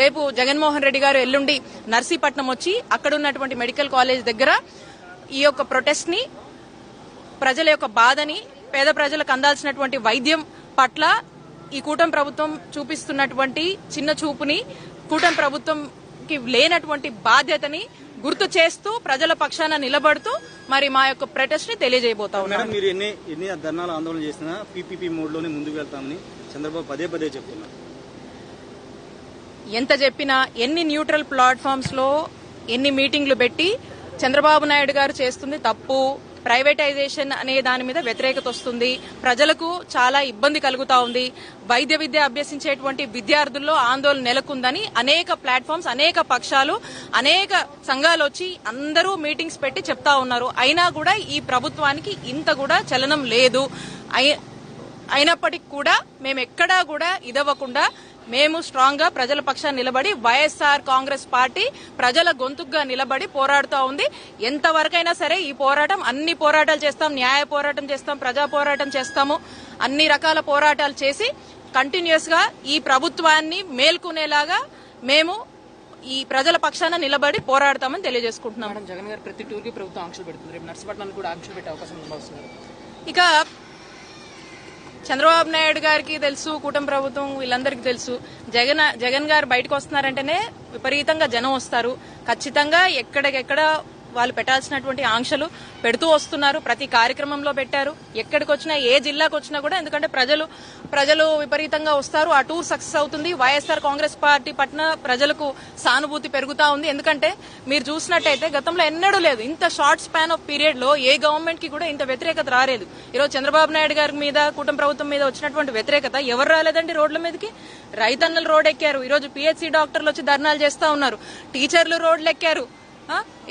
రేపు జగన్మోహన్ రెడ్డి గారు ఎల్లుండి నర్సీపట్నం వచ్చి అక్కడ ఉన్నటువంటి మెడికల్ కాలేజ్ దగ్గర ఈ యొక్క ప్రొటెస్ట్ని ప్రజల యొక్క బాధని పేద ప్రజలకు అందాల్సినటువంటి వైద్యం పట్ల ఈ కూటమి ప్రభుత్వం చూపిస్తున్నటువంటి చిన్న చూపుని కూటమి ప్రభుత్వంకి లేనటువంటి బాధ్యతని గుర్తు చేస్తూ ప్రజల పక్షాన నిలబడుతూ మరి మా యొక్క ప్రొటెస్ట్ని తెలియజేయబోతా ఉన్నాం. మీరు ఎన్ని ఎన్ని ధర్నాలు ఆందోళన చేసినా పీపీపీ మోడ్లోనే ముందుకు వెళ్తామని చంద్రబాబు పదే పదే చెప్తున్నారు. ఎంత చెప్పినా ఎన్ని న్యూట్రల్ ప్లాట్ఫామ్స్లో ఎన్ని మీటింగ్లు పెట్టి చంద్రబాబు నాయుడు గారు చేస్తుంది తప్పు ప్రైవేటైజేషన్ అనే దాని మీద వ్యతిరేకత వస్తుంది. ప్రజలకు చాలా ఇబ్బంది కలుగుతా ఉంది. వైద్య విద్య అభ్యసించేటువంటి విద్యార్థుల్లో ఆందోళన నెలకొందని అనేక ప్లాట్ఫామ్స్ అనేక పక్షాలు అనేక సంఘాలు వచ్చి అందరూ మీటింగ్స్ పెట్టి చెప్తా ఉన్నారు. అయినా కూడా ఈ ప్రభుత్వానికి ఇంత కూడా చలనం లేదు. అయి- అయినప్పటికీ కూడా మేము ఎక్కడా కూడా ఇదవ్వకుండా మేము స్ట్రాంగ్గా ప్రజల పక్షాన్ని నిలబడి వైఎస్ఆర్ కాంగ్రెస్ పార్టీ ప్రజల గొంతుగా నిలబడి పోరాడుతూ ఉంది. ఎంతవరకైనా సరే ఈ పోరాటం అన్ని పోరాటాలు చేస్తాం. న్యాయ పోరాటం చేస్తాం ప్రజా పోరాటం చేస్తాము. అన్ని రకాల పోరాటాలు చేసి కంటిన్యూస్గా ఈ ప్రభుత్వాన్ని మేల్కొనేలాగా మేము ఈ ప్రజల పక్షాన నిలబడి పోరాడతామని తెలియజేసుకుంటున్నాం. జగన్ గారు ప్రతి టూర్కి ప్రభుత్వం ఆంక్షలు పెడుతుంది రేపు నర్సపట్నానికి కూడా ఆంక్షలు పెట్టే అవకాశం ఇక చంద్రబాబు నాయుడు గారికి తెలుసు కూటమి ప్రభుత్వం వీళ్ళందరికీ తెలుసు. జగన్ జగన్ గారు బయటకు వస్తున్నారంటేనే విపరీతంగా జనం వస్తారు. ఖచ్చితంగా ఎక్కడికెక్కడ వాళ్ళు పెట్టాల్సినటువంటి ఆంక్షలు పెడుతూ వస్తున్నారు. ప్రతి కార్యక్రమంలో పెట్టారు. ఎక్కడికి వచ్చినా ఏ జిల్లాకు వచ్చినా కూడా ఎందుకంటే ప్రజలు ప్రజలు విపరీతంగా వస్తారు. ఆ టూర్ సక్సెస్ అవుతుంది. వైఎస్ఆర్ కాంగ్రెస్ పార్టీ పట్ల ప్రజలకు సానుభూతి పెరుగుతా ఉంది. ఎందుకంటే మీరు చూసినట్టయితే గతంలో ఎన్నడూ లేదు. ఇంత షార్ట్ స్పాన్ ఆఫ్ పీరియడ్లో ఏ గవర్నమెంట్కి కూడా ఇంత వ్యతిరేకత రాలేదు. ఈరోజు చంద్రబాబు నాయుడు గారి మీద కూటమి ప్రభుత్వం మీద వచ్చినటువంటి వ్యతిరేకత ఎవరు రాలేదండి రోడ్ల మీదకి? రైతన్నలు రోడ్ ఎక్కారు. ఈరోజు పిహెచ్సి డాక్టర్లు వచ్చి ధర్నాలు చేస్తా ఉన్నారు. టీచర్లు రోడ్లు ఎక్కారు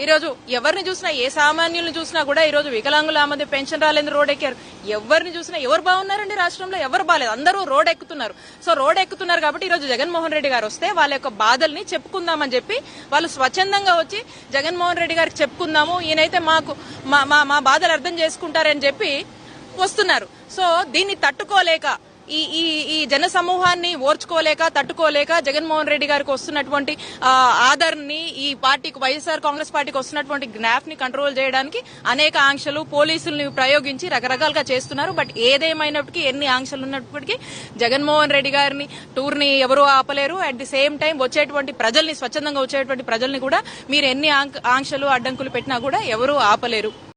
ఈరోజు ఎవరిని చూసినా ఏ సామాన్యుల్ని చూసినా కూడా ఈరోజు వికలాంగులు వికలాంగుల మధ్య పెన్షన్ రాలేదు రోడ్ ఎక్కారు ఎవరిని చూసినా ఎవరు బాగున్నారండి రాష్ట్రంలో? ఎవరు బాగాలేదు అందరూ రోడ్ ఎక్కుతున్నారు సో రోడ్ ఎక్కుతున్నారు కాబట్టి ఈ రోజు జగన్మోహన్ రెడ్డి గారు వస్తే వాళ్ళ యొక్క బాధల్ని చెప్పుకుందామని చెప్పి వాళ్ళు స్వచ్ఛందంగా వచ్చి జగన్మోహన్ రెడ్డి గారికి చెప్పుకుందాము ఈయనైతే మాకు మా మా మా బాధలు అర్థం చేసుకుంటారని చెప్పి వస్తున్నారు. సో దీన్ని తట్టుకోలేక ఈ ఈ ఈ జన సమూహాన్ని ఓర్చుకోలేక తట్టుకోలేక జగన్మోహన్ రెడ్డి గారికి వస్తున్నటువంటి ఆ, ఆదరణని ఈ పార్టీకి వైఎస్ఆర్ కాంగ్రెస్ పార్టీకి వస్తున్నటువంటి గ్నాఫ్ని కంట్రోల్ చేయడానికి అనేక ఆంక్షలు పోలీసుల్ని ప్రయోగించి రకరకాలుగా చేస్తున్నారు. బట్ ఏదేమైనప్పటికీ ఎన్ని ఆంక్షలు ఉన్నప్పటికీ జగన్మోహన్ రెడ్డి గారిని టూర్ని ఎవరూ ఆపలేరు. అట్ ది సేమ్ టైం వచ్చేటువంటి ప్రజల్ని స్వచ్ఛందంగా వచ్చేటువంటి ప్రజల్ని కూడా మీరు ఎన్ని ఆంక్షలు అడ్డంకులు పెట్టినా కూడా ఎవరూ ఆపలేరు.